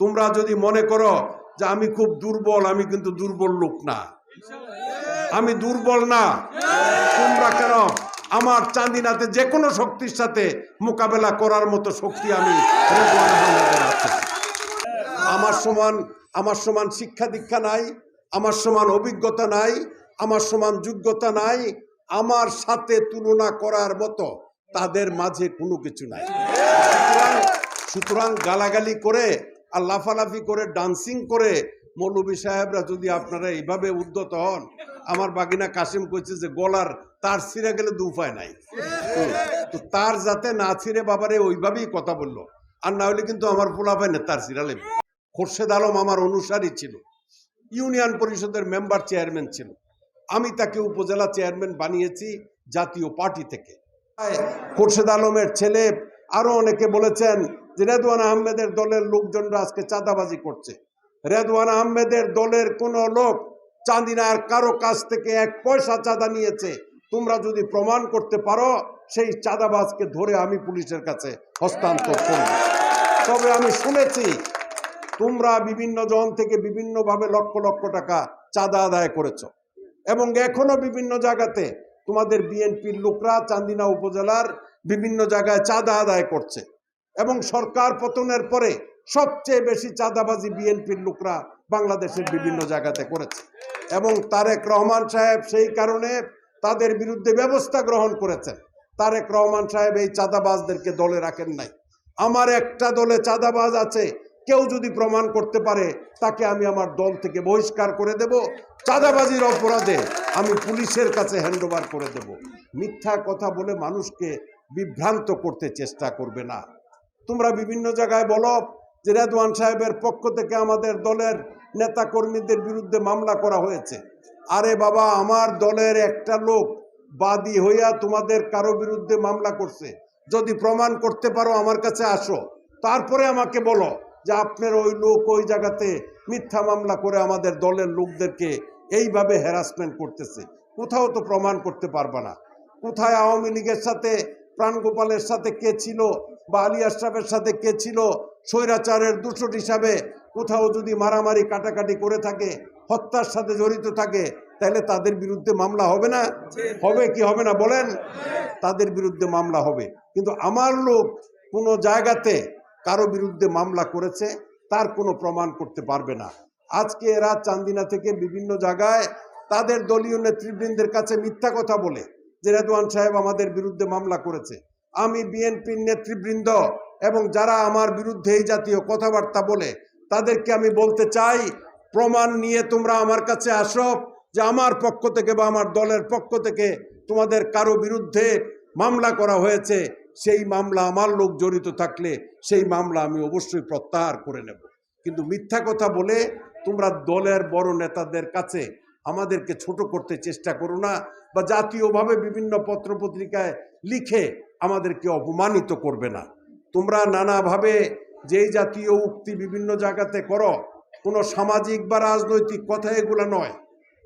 তোমরা যদি মনে করো যে আমি খুব দুর্বল, আমি কিন্তু দুর্বল লোক না। আমি দুর্বল না। তোমরা কেন? আমার চাঁদিনাতে যে কোনো শক্তির সাথে মোকাবেলা করার মতো শক্তি আমি আমার সমান আমার সমান শিক্ষা দীক্ষা নাই, আমার সমান অভিজ্ঞতা নাই, আমার সমান যোগ্যতা নাই, আমার সাথে তুলনা করার মতো তাদের মাঝে কোনো কিছু নাই। সুতরাং গালাগালি করে আর লাফালাফি করে ডান্সিং করে মৌলবী সাহেবরা যদি আপনারা এইভাবে উদ্যত হন, আমার বাগিনা কাশিম কইছে যে গলার তার ছিঁড়ে গেলে দু উপায় নাই। তো তার যাতে না ছিঁড়ে বাবারে ওইভাবেই কথা বলল। আর না হলে কিন্তু আমার পোলাপায় না তার ছিঁড়ালে খোরশেদ আলম আমার অনুসারী ছিল। ইউনিয়ন পরিষদের মেম্বার চেয়ারম্যান ছিল। আমি তাকে উপজেলা চেয়ারম্যান বানিয়েছি জাতীয় পার্টি থেকে। খোরশেদ আলমের ছেলে, আরও অনেকে বলেছেন যে রেদওয়ান আহমেদের দলের লোকজনরা আজকে চাঁদাবাজি করছে। রেদওয়ান আহমেদের দলের কোন লোক চাঁদিনার কারও কাছ থেকে এক পয়সা চাঁদা নিয়েছে। তোমরা যদি প্রমাণ করতে পারো, সেই চাঁদাবাজকে ধরে আমি পুলিশের কাছে হস্তান্তর করব। তবে আমি শুনেছি, তোমরা বিভিন্ন জন থেকে বিভিন্নভাবে লক্ষ লক্ষ টাকা চাঁদা আদায় করেছ। এবং এখনও বিভিন্ন জায়গাতে তোমাদের বিএনপির লোকরা চান্দিনা উপজেলার বিভিন্ন জায়গায় চাঁদা আদায় করছে। এবং সরকার পতনের পরে সবচেয়ে বেশি চাঁদাবাজি বিএনপির লোকরা বাংলাদেশের বিভিন্ন জায়গাতে করেছে। এবং তারেক রহমান সাহেব সেই কারণে তাদের বিরুদ্ধে ব্যবস্থা গ্রহণ করেছেন। তারেক রহমান সাহেব এই চাঁদাবাজদেরকে দলে রাখেন নাই। আমার একটা দলে চাঁদাবাজ আছে, কেউ যদি প্রমাণ করতে পারে, তাকে আমি আমার দল থেকে বহিষ্কার করে দেব। চাঁদাবাজির অপরাধে আমি পুলিশের কাছে হ্যান্ডওভার করে দেব। মিথ্যা কথা বলে মানুষকে বিভ্রান্ত করতে চেষ্টা করবে না। তোমরা বিভিন্ন জায়গায় বলো যে রেদওয়ান সাহেবের পক্ষ থেকে আমাদের দলের নেতা কর্মীদের বিরুদ্ধে মামলা করা হয়েছে। আরে বাবা, আমার দলের একটা লোক বাদী হইয়া তোমাদের কারও বিরুদ্ধে মামলা করছে। যদি প্রমাণ করতে পারো আমার কাছে আসো। তারপরে আমাকে বলো যে আপনার ওই লোক ওই জায়গাতে মিথ্যা মামলা করে আমাদের দলের লোকদেরকে এইভাবে হ্যারাসমেন্ট করতেছে। কোথাও তো প্রমাণ করতে পারবা না। কোথায় আওয়ামী লীগের সাথে প্রাণগোপালের সাথে কে ছিল? বা আলী আশরাফের সাথে কে ছিল? স্বৈরাচারের দূষণ হিসাবে কোথাও যদি মারামারি, কাটাকাটি করে থাকে, হত্যার সাথে জড়িত থাকে, তাহলে তাদের বিরুদ্ধে মামলা হবে না? হবে কি হবে না বলেন? তাদের বিরুদ্ধে মামলা হবে। কিন্তু আমার লোক কোনো জায়গাতে কারও বিরুদ্ধে মামলা করেছে, তার কোনো প্রমাণ করতে পারবে না। আজকে এরা চান্দিনা থেকে বিভিন্ন জায়গায় তাদের দলীয় নেতৃবৃন্দের কাছে মিথ্যা কথা বলে যে রেদওয়ান সাহেব আমাদের বিরুদ্ধে মামলা করেছে। আমি বিএনপির নেতৃবৃন্দ এবং যারা আমার বিরুদ্ধে এই জাতীয় কথাবার্তা বলে, তাদেরকে আমি বলতে চাই, প্রমাণ নিয়ে তোমরা আমার কাছে আসো যে আমার পক্ষ থেকে বা আমার দলের পক্ষ থেকে তোমাদের কারও বিরুদ্ধে মামলা করা হয়েছে। সেই মামলা আমার লোক জড়িত থাকলে সেই মামলা আমি অবশ্যই প্রত্যাহার করে নেব। কিন্তু মিথ্যা কথা বলে তোমরা দলের বড় নেতাদের কাছে আমাদেরকে ছোট করতে চেষ্টা করো না বা জাতীয়ভাবে বিভিন্ন পত্রপত্রিকায় লিখে আমাদেরকে অপমানিত করবে না। তোমরা নানাভাবে যেই জাতীয় উক্তি বিভিন্ন জায়গাতে করো, কোনো সামাজিক বা রাজনৈতিক কথা এগুলো নয়।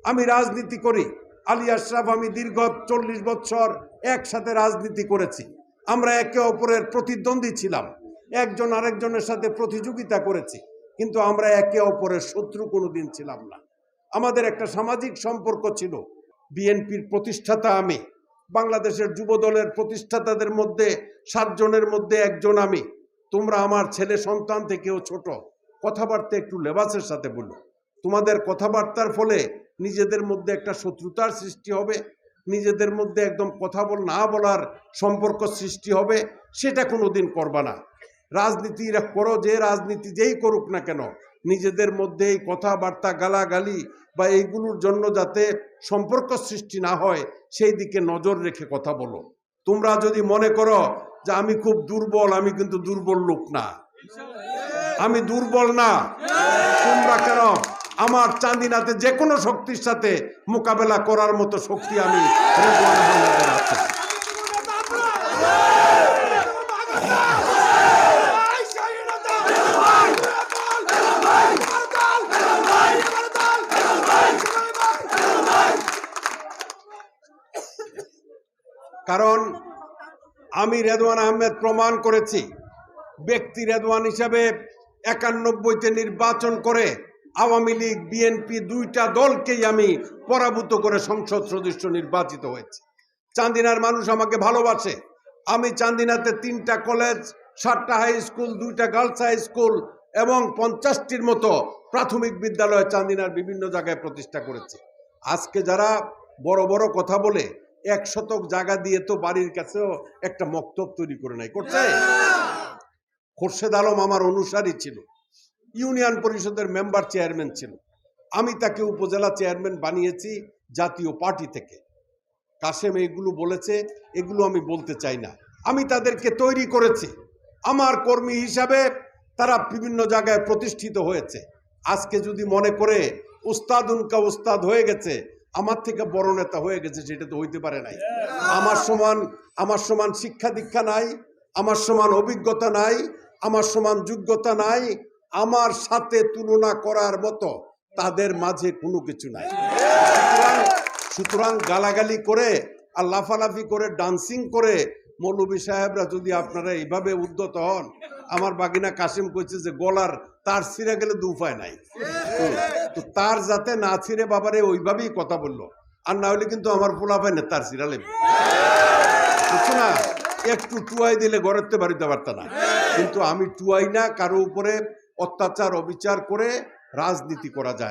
আমি রাজনীতি করি। আলী আশরাফ আমি দীর্ঘ চল্লিশ বছর একসাথে রাজনীতি করেছি। আমরা একে অপরের প্রতিদ্বন্দ্বী ছিলাম। একজন আরেকজনের সাথে প্রতিযোগিতা করেছি। কিন্তু আমরা একে অপরের শত্রু কোনোদিন ছিলাম না। আমাদের একটা সামাজিক সম্পর্ক ছিল। বিএনপির প্রতিষ্ঠাতা আমি, বাংলাদেশের যুব দলের প্রতিষ্ঠাতাদের মধ্যে সাতজনের মধ্যে একজন আমি। তোমরা আমার ছেলে সন্তান থেকেও ছোট। কথাবার্তা একটু লেবাসের সাথে বলো। তোমাদের কথাবার্তার ফলে নিজেদের মধ্যে একটা শত্রুতার সৃষ্টি হবে। নিজেদের মধ্যে একদম কথা বল, না বলার সম্পর্ক সৃষ্টি হবে। সেটা কোনো দিন করবা না। রাজনীতি করো যে রাজনীতি যেই করুক না কেন নিজেদের মধ্যে এই কথাবার্তা গালাগালি বা এইগুলোর জন্য যাতে সম্পর্ক সৃষ্টি না হয়, সেই দিকে নজর রেখে কথা বলো। তোমরা যদি মনে করো যে আমি খুব দুর্বল, আমি কিন্তু দুর্বল লোক না। আমি দুর্বল না। তোমরা কেন? আমার চাঁদিনাতে যে কোনো শক্তির সাথে মোকাবেলা করার মতো শক্তি আমি রেজওয়ান আহমেদের আছে কারণ আমি রেদওয়ান আহমেদ প্রমাণ করেছি। ব্যক্তি রেদওয়ান হিসাবে একানব্বইতে নির্বাচন করে আওয়ামী লীগ, বিএনপি দুইটা দলকেই আমি পরাভূত করে সংসদ সদস্য নির্বাচিত হয়েছি। চান্দিনার মানুষ আমাকে ভালোবাসে। আমি চান্দিনাতে তিনটা কলেজ, সাতটা হাই স্কুল, দুইটা গার্লস হাই স্কুল এবং পঞ্চাশটির মতো প্রাথমিক বিদ্যালয় চান্দিনার বিভিন্ন জায়গায় প্রতিষ্ঠা করেছি। আজকে যারা বড় বড় কথা বলে এক শতক জায়গা দিয়ে তো বাড়ির কাছেও একটা মক্তব তৈরি করে নাই। করছে? খোরশেদ আলম আমার অনুসারী ছিল। ইউনিয়ন পরিষদের মেম্বার চেয়ারম্যান ছিল। আমি তাকে উপজেলা চেয়ারম্যান বানিয়েছি জাতীয় পার্টি থেকে। কাশেম এগুলো বলেছে এগুলো আমি বলতে চাই না। আমি তাদেরকে তৈরি করেছি। আমার কর্মী হিসাবে তারা বিভিন্ন জায়গায় প্রতিষ্ঠিত হয়েছে। আজকে যদি মনে করে উস্তাদ উনকা উস্তাদ হয়ে গেছে আমার থেকে বড় নেতা হয়ে গেছে সেটা তো হইতে পারে নাই। আমার সমান আমার সমান শিক্ষা দীক্ষা নাই আমার সমান অভিজ্ঞতা নাই আমার সমান যোগ্যতা নাই আমার সাথে তুলনা করার মতো তাদের মাঝে কোনো কিছু নাই। সুতরাং সুতরাং গালাগালি করে আর লাফালাফি করে ডান্সিং করে মৌলবী সাহেবরা যদি আপনারা এইভাবে উদ্যত হন, আমার বাগিনা কাশিম কইছে যে গলার তার ছিঁড়ে গেলে দু উপায় নাই। তো তার যাতে না ছিঁড়ে বাবারে ওইভাবেই কথা বলল। আর না হলে কিন্তু আমার পোলা পায় না তার ছিঁড়ালে বুঝছ না? একটু টুয়াই দিলে গড়তে বাড়িতে পারত না। কিন্তু আমি টুয়াই না, কারও উপরে অত্যাচার, অবিচার করে রাজনীতি করা যায়